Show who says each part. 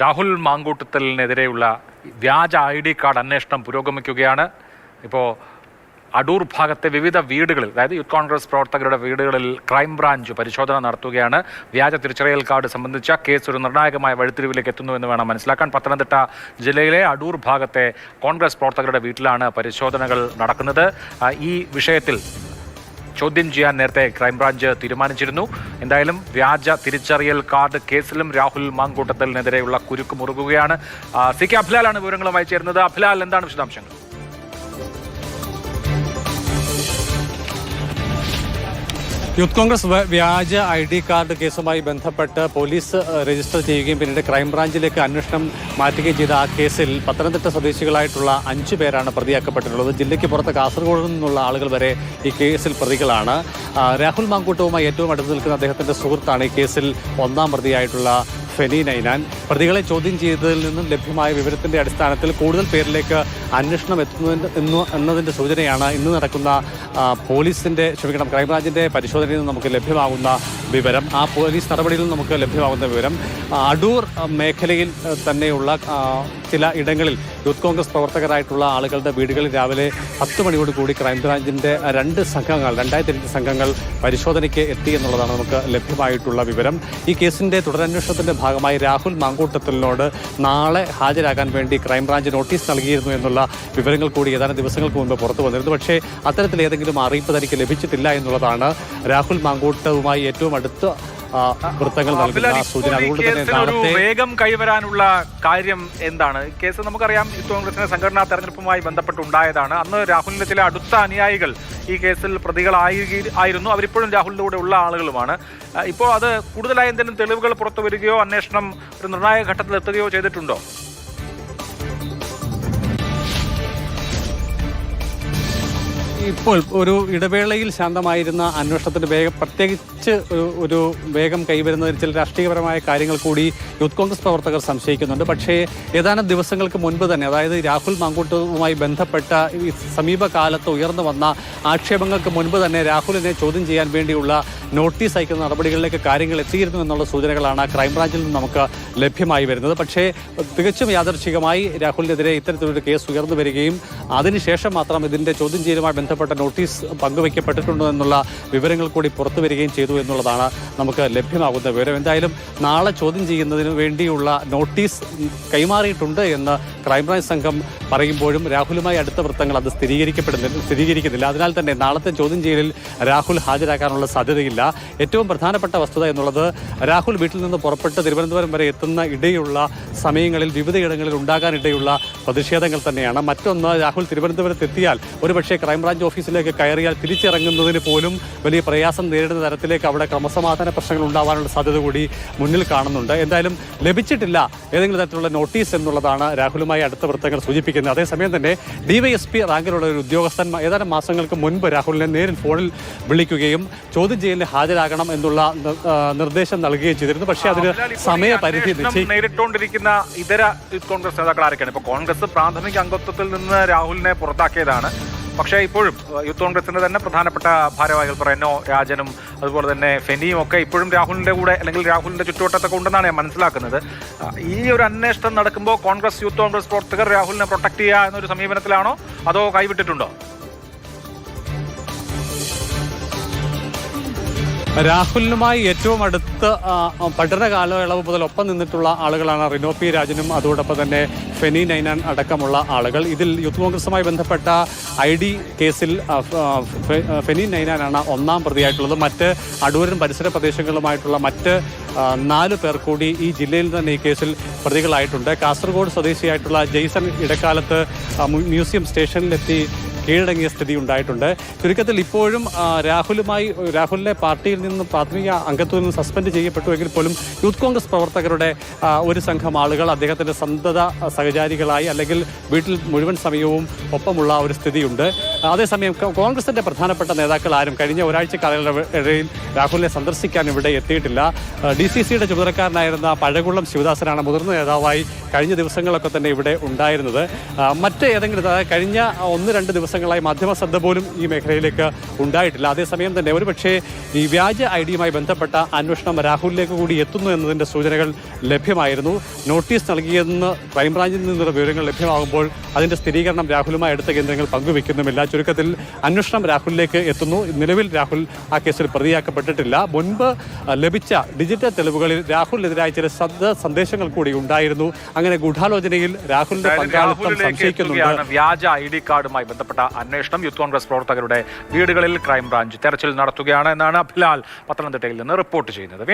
Speaker 1: രാഹുൽ മാങ്കൂട്ടത്തലിനെതിരെയുള്ള വ്യാജ I D card അന്വേഷണം പുരോഗമിക്കുകയാണ്. ഇപ്പോൾ അടൂർ ഭാഗത്തെ വിവിധ വീടുകളിൽ അതായത് യൂത്ത് കോൺഗ്രസ് പ്രവർത്തകരുടെ വീടുകളിൽ ക്രൈംബ്രാഞ്ച് പരിശോധന നടത്തുകയാണ്. വ്യാജ തിരിച്ചറിയൽ കാർഡ് സംബന്ധിച്ച കേസ് ഒരു നിർണായകമായ വഴിത്തിരിവിലേക്ക് എത്തുന്നു എന്ന് വേണം മനസ്സിലാക്കാൻ. പത്തനംതിട്ട ജില്ലയിലെ അടൂർ ഭാഗത്തെ കോൺഗ്രസ് പ്രവർത്തകരുടെ വീട്ടിലാണ് പരിശോധനകൾ നടക്കുന്നത്. ഈ വിഷയത്തിൽ ചോദ്യം ചെയ്യാൻ നേരത്തെ ക്രൈംബ്രാഞ്ച് തീരുമാനിച്ചിരുന്നു. എന്തായാലും വ്യാജ തിരിച്ചറിയൽ കാർഡ് കേസിലും രാഹുൽ മാങ്കൂട്ടത്തലിനെതിരെയുള്ള കുരുക്ക് മുറുകുകയാണ്. സി കെ അഭിലാലാണ് വിവരങ്ങളുമായി ചേരുന്നത്. അഫ്ലാൽ എന്താണ് വിശദാംശങ്ങൾ?
Speaker 2: യൂത്ത് കോൺഗ്രസ് വ്യാജ ഐ ഡി കാർഡ് കേസുമായി ബന്ധപ്പെട്ട് പോലീസ് രജിസ്റ്റർ ചെയ്യുകയും പിന്നീട് ക്രൈംബ്രാഞ്ചിലേക്ക് അന്വേഷണം മാറ്റുകയും ചെയ്ത ആ കേസിൽ പത്തനംതിട്ട സ്വദേശികളായിട്ടുള്ള അഞ്ച് പേരാണ് പ്രതിയാക്കപ്പെട്ടിട്ടുള്ളത്. ജില്ലയ്ക്ക് പുറത്ത് കാസർഗോഡ് നിന്നുള്ള ആളുകൾ വരെ ഈ കേസിൽ പ്രതികളാണ്. രാഹുൽ മാങ്കൂട്ടവുമായി ഏറ്റവും അടുത്ത് നിൽക്കുന്ന അദ്ദേഹത്തിന്റെ സുഹൃത്താണ് ഈ കേസിൽ ഒന്നാം പ്രതിയായിട്ടുള്ള ഫെനി നൈനാൻ. പ്രതികളെ ചോദ്യം ചെയ്തതിൽ നിന്നും ലഭ്യമായ വിവരത്തിന്റെ അടിസ്ഥാനത്തിൽ കൂടുതൽ പേരിലേക്ക് അന്വേഷണം എത്തുന്നു എന്നു എന്നതിന്റെ സൂചനയാണ് ഇന്ന് നടക്കുന്ന ആ, പോലീസിന്റെ ക്ഷമിക്കണം ക്രൈംബ്രാഞ്ചിന്റെ പരിശോധനയിൽ നിന്ന് നമുക്ക് ലഭ്യമാകുന്ന വിവരം ആ പോലീസ് നടപടിയിൽ നിന്ന് നമുക്ക് ലഭ്യമാകുന്ന വിവരം അടൂർ മേഖലയിൽ തന്നെയുള്ള ചില ഇടങ്ങളിൽ യൂത്ത് കോൺഗ്രസ് പ്രവർത്തകരായിട്ടുള്ള ആളുകളുടെ വീടുകളിൽ രാവിലെ പത്ത് മണിയോട് കൂടി ക്രൈംബ്രാഞ്ചിന്റെ രണ്ട് സംഘങ്ങൾ രണ്ടായിരത്തി രണ്ട് സംഘങ്ങൾ പരിശോധനയ്ക്ക് എത്തി എന്നുള്ളതാണ് നമുക്ക് ലഭ്യമായിട്ടുള്ള വിവരം. ഈ കേസിന്റെ തുടരന്വേഷണത്തിന്റെ ഭാഗമായി രാഹുൽ മാങ്കൂട്ടത്തലിനോട് നാളെ ഹാജരാകാൻ വേണ്ടി ക്രൈംബ്രാഞ്ച് നോട്ടീസ് നൽകിയിരുന്നു എന്നുള്ള വിവരങ്ങൾ കൂടി ഏതാനും ദിവസങ്ങൾക്ക് മുമ്പ് പുറത്തു വന്നിരുന്നു. പക്ഷേ അത്തരത്തിൽ ഏതെങ്കിലും അറിയിപ്പ് തനിക്ക് ലഭിച്ചിട്ടില്ല എന്നുള്ളതാണ് രാഹുൽ മാങ്കൂട്ടവുമായി ഏറ്റവും അടുത്ത വൃത്തങ്ങൾ നൽകുന്ന സൂചന. അതുകൊണ്ട് തന്നെ
Speaker 1: വേഗം കൈവരാനുള്ള കാര്യം എന്താണ്? കേസ് നമുക്കറിയാം യൂത്ത് കോൺഗ്രസിന്റെ സംഘടനാ തെരഞ്ഞെടുപ്പുമായി ബന്ധപ്പെട്ടുണ്ടായതാണ്. അന്ന് രാഹുലിന്റെ ചില അടുത്ത അനുയായികൾ ഈ കേസിൽ പ്രതികളായി ആയിരുന്നു. അവരിപ്പോഴും രാഹുലിന്റെ കൂടെ ഉള്ള ആളുകളുമാണ്. ഇപ്പോൾ അത് കൂടുതലായി എന്തെങ്കിലും തെളിവുകൾ പുറത്തു വരികയോ അന്വേഷണം ഒരു നിർണായക ഘട്ടത്തിൽ എത്തുകയോ ചെയ്തിട്ടുണ്ടോ?
Speaker 2: ഇപ്പോൾ ഒരു ഇടവേളയിൽ ശാന്തമായിരുന്ന അന്വേഷണത്തിന്റെ വേഗം പ്രത്യേകിച്ച് ഒരു- വേഗം കൈവരുന്നതിൽ ചില രാഷ്ട്രീയപരമായ കാര്യങ്ങൾ കൂടി യൂത്ത് കോൺഗ്രസ് പ്രവർത്തകർ സംശയിക്കുന്നുണ്ട്. പക്ഷേ ഏതാനും ദിവസങ്ങൾക്ക് മുൻപ് തന്നെ അതായത് രാഹുൽ മാങ്കൂട്ടവുമായി ബന്ധപ്പെട്ട ഈ സമീപകാലത്ത് ഉയർന്നു വന്ന ആക്ഷേപങ്ങൾക്ക് മുൻപ് തന്നെ രാഹുലിനെ ചോദ്യം ചെയ്യാൻ വേണ്ടിയുള്ള നോട്ടീസ് അയക്കുന്ന നടപടികളിലേക്ക് കാര്യങ്ങൾ എത്തിയിരുന്നു എന്നുള്ള സൂചനകളാണ് ക്രൈംബ്രാഞ്ചിൽ നിന്ന് നമുക്ക് ലഭ്യമായി വരുന്നത്. പക്ഷേ തികച്ചും യാദർശികമായി രാഹുലിനെതിരെ ഇത്തരത്തിലൊരു കേസ് ഉയർന്നു വരികയും അതിനുശേഷം മാത്രം ഇതിന്റെ ചോദ്യം ചെയ്യലുമായി ബന്ധപ്പെട്ട നോട്ടീസ് പങ്കുവയ്ക്കപ്പെട്ടിട്ടുണ്ടോ എന്നുള്ള വിവരങ്ങൾ കൂടി പുറത്തു വരികയും ചെയ്തു എന്നുള്ളതാണ് നമുക്ക് ലഭ്യമാകുന്ന വിവരം. എന്തായാലും നാളെ ചോദ്യം ചെയ്യുന്നതിന് വേണ്ടിയുള്ള നോട്ടീസ് കൈമാറിയിട്ടുണ്ട് എന്ന് ക്രൈംബ്രാഞ്ച് സംഘം പറയുമ്പോഴും രാഹുലുമായി അടുത്ത വൃത്തങ്ങൾ അത് സ്ഥിരീകരിക്കപ്പെടുന്നില്ല സ്ഥിരീകരിക്കുന്നില്ല. അതിനാൽ തന്നെ നാളത്തെ ചോദ്യം ചെയ്യലിൽ രാഹുൽ ഹാജരാക്കാനുള്ള സാധ്യതയില്ല. ഏറ്റവും പ്രധാനപ്പെട്ട വസ്തുത എന്നുള്ളത് രാഹുൽ വീട്ടിൽ നിന്ന് പുറപ്പെട്ട് തിരുവനന്തപുരം വരെ എത്തുന്ന ഇടയുള്ള സമയങ്ങളിൽ വിവിധയിടങ്ങളിൽ ഉണ്ടാകാനിടയുള്ള പ്രതിഷേധങ്ങൾ തന്നെയാണ്. മറ്റൊന്ന് രാഹുൽ തിരുവനന്തപുരത്ത് എത്തിയാൽ ഒരുപക്ഷെ ക്രൈംബ്രാഞ്ച് ഓഫീസിലേക്ക് കയറിയാൽ തിരിച്ചിറങ്ങുന്നതിന് പോലും വലിയ പ്രയാസം നേരിടുന്ന തരത്തിലേക്ക് അവിടെ ക്രമസമാധാന പ്രശ്നങ്ങൾ ഉണ്ടാവാനുള്ള സാധ്യത കൂടി മുന്നിൽ കാണുന്നുണ്ട്. എന്തായാലും ലഭിച്ചിട്ടില്ല ഏതെങ്കിലും തരത്തിലുള്ള നോട്ടീസ് എന്നുള്ളതാണ് രാഹുലുമായി അടുത്ത വൃത്തങ്ങൾ സൂചിപ്പിക്കുന്നത്. അതേസമയം തന്നെ ഡിവൈഎസ്പി റാങ്കിലുള്ള ഒരു ഉദ്യോഗസ്ഥൻ ഏതാനും മാസങ്ങൾക്ക് മുൻപ് രാഹുലിനെ നേരിൽ ഫോണിൽ വിളിക്കുകയും ചോദ്യം ചെയ്യലിന് ഹാജരാകണം എന്നുള്ള നിർദ്ദേശം നൽകുകയും ചെയ്തിരുന്നു. പക്ഷേ അതിന് സമയപരിധി
Speaker 1: നേരിട്ടുകൊണ്ടിരിക്കുന്ന ഇതര കോൺഗ്രസ് നേതാക്കൾ ആരൊക്കെയാണ് ഇപ്പൊ കോൺഗ്രസ് പ്രാഥമിക അംഗത്വത്തിൽ നിന്ന് രാഹുലിനെ പുറത്താക്കിയതാണ്. പക്ഷേ ഇപ്പോഴും യൂത്ത് കോൺഗ്രസിന്റെ തന്നെ പ്രധാനപ്പെട്ട ഭാരവാഹികൾ പ്രനോ രാജനും അതുപോലെ തന്നെ ഫെനിയും ഒക്കെ ഇപ്പോഴും രാഹുലിന്റെ കൂടെ അല്ലെങ്കിൽ രാഹുലിന്റെ ചുറ്റുവട്ടത്തൊക്കെ ഉണ്ടെന്നാണ് ഞാൻ മനസ്സിലാക്കുന്നത്. ഈ ഒരു അന്വേഷണം നടക്കുമ്പോൾ കോൺഗ്രസ് യൂത്ത് കോൺഗ്രസ് പ്രവർത്തകർ രാഹുലിനെ പ്രൊട്ടക്ട് ചെയ്യുക എന്നൊരു സമീപനത്തിലാണോ? അതോ കൈവിട്ടിട്ടുണ്ടോ?
Speaker 2: രാഹുലിനുമായി ഏറ്റവും അടുത്ത് പഠന കാലയളവ് മുതൽ ഒപ്പം നിന്നിട്ടുള്ള ആളുകളാണ് റിനോ പി രാജനും. അതോടൊപ്പം തന്നെ ഫെനി നൈനാൻ അടക്കമുള്ള ആളുകൾ. ഇതിൽ യൂത്ത് കോൺഗ്രസുമായി ബന്ധപ്പെട്ട ഐ ഡി കേസിൽ ഫെനി നൈനാനാണ് ഒന്നാം പ്രതിയായിട്ടുള്ളത്. മറ്റ് അടൂരും പരിസര പ്രദേശങ്ങളുമായിട്ടുള്ള മറ്റ് നാല് പേർ കൂടി ഈ ജില്ലയിൽ തന്നെ ഈ കേസിൽ പ്രതികളായിട്ടുണ്ട്. കാസർഗോഡ് സ്വദേശിയായിട്ടുള്ള ജെയ്സൺ ഇടക്കാലത്ത് മ്യൂസിയം സ്റ്റേഷനിലെത്തി കീഴടങ്ങിയ സ്ഥിതി ഉണ്ടായിട്ടുണ്ട്. ചുരുക്കത്തിൽ ഇപ്പോഴും രാഹുലുമായി രാഹുലിനെ പാർട്ടിയിൽ നിന്ന് പ്രാഥമിക അംഗത്വത്തിൽ നിന്ന് സസ്പെൻഡ് ചെയ്യപ്പെട്ടുവെങ്കിൽ പോലും യൂത്ത് കോൺഗ്രസ് പ്രവർത്തകരുടെ ഒരു സംഘം ആളുകൾ അദ്ദേഹത്തിന്റെ സന്തത സഹചാരികളായി അല്ലെങ്കിൽ വീട്ടിൽ മുഴുവൻ സമയവും ഒപ്പമുള്ള ഒരു സ്ഥിതിയുണ്ട്. അതേസമയം കോൺഗ്രസിന്റെ പ്രധാനപ്പെട്ട നേതാക്കൾ ആരും കഴിഞ്ഞ ഒരാഴ്ച കാലയളവിൽ രാഹുലിനെ സന്ദർശിക്കാൻ ഇവിടെ എത്തിയിട്ടില്ല. ഡി സി സിയുടെ ചുമതലക്കാരനായിരുന്ന പഴകുളം ശിവദാസനാണ് മുതിർന്ന നേതാവായി കഴിഞ്ഞ ദിവസങ്ങളൊക്കെ തന്നെ ഇവിടെ ഉണ്ടായിരുന്നത്. മറ്റ് ഏതെങ്കിലും കഴിഞ്ഞ ഒന്ന് രണ്ട് ദിവസങ്ങളായി മാധ്യമ ശ്രദ്ധ പോലും ഈ മേഖലയിലേക്ക് ഉണ്ടായിട്ടില്ല. അതേസമയം തന്നെ ഒരുപക്ഷേ ഈ വ്യാജ ഐ ഡിയുമായി ബന്ധപ്പെട്ട അന്വേഷണം രാഹുലിലേക്ക് കൂടി എത്തുന്നു എന്നതിന്റെ സൂചനകൾ ലഭ്യമായിരുന്നു. നോട്ടീസ് നൽകിയെന്ന് ക്രൈംബ്രാഞ്ചിൽ നിന്നുള്ള വിവരങ്ങൾ ലഭ്യമാകുമ്പോൾ അതിന്റെ സ്ഥിരീകരണം രാഹുലുമായി അടുത്ത കേന്ദ്രങ്ങൾ പങ്കുവെക്കുന്നുമില്ല. ചുരുക്കത്തിൽ അന്വേഷണം രാഹുലിലേക്ക് എത്തുന്നു. നിലവിൽ രാഹുൽ ആ കേസിൽ പ്രതിയാക്കപ്പെട്ടിട്ടില്ല. മുൻപ് ലഭിച്ച ഡിജിറ്റൽ തെളിവുകളിൽ രാഹുലിനെതിരായ ചില ശബ്ദ സന്ദേശങ്ങൾ കൂടി ഉണ്ടായിരുന്നു. അങ്ങനെ ഗൂഢാലോചനയിൽ രാഹുലിന്റെ പങ്കാളിത്തം സംശയിക്കുന്നുണ്ട്.
Speaker 1: വ്യാജ ഐ ഡി കാർഡുമായി ബന്ധപ്പെട്ട അന്വേഷണം യൂത്ത് കോൺഗ്രസ് പ്രവർത്തകരുടെ വീടുകളിൽ ക്രൈംബ്രാഞ്ച് തെരച്ചിൽ നടത്തുകയാണ് എന്നാണ് അഭിലാൽ പത്തനംതിട്ടയിൽ നിന്ന് റിപ്പോർട്ട് ചെയ്യുന്നത്.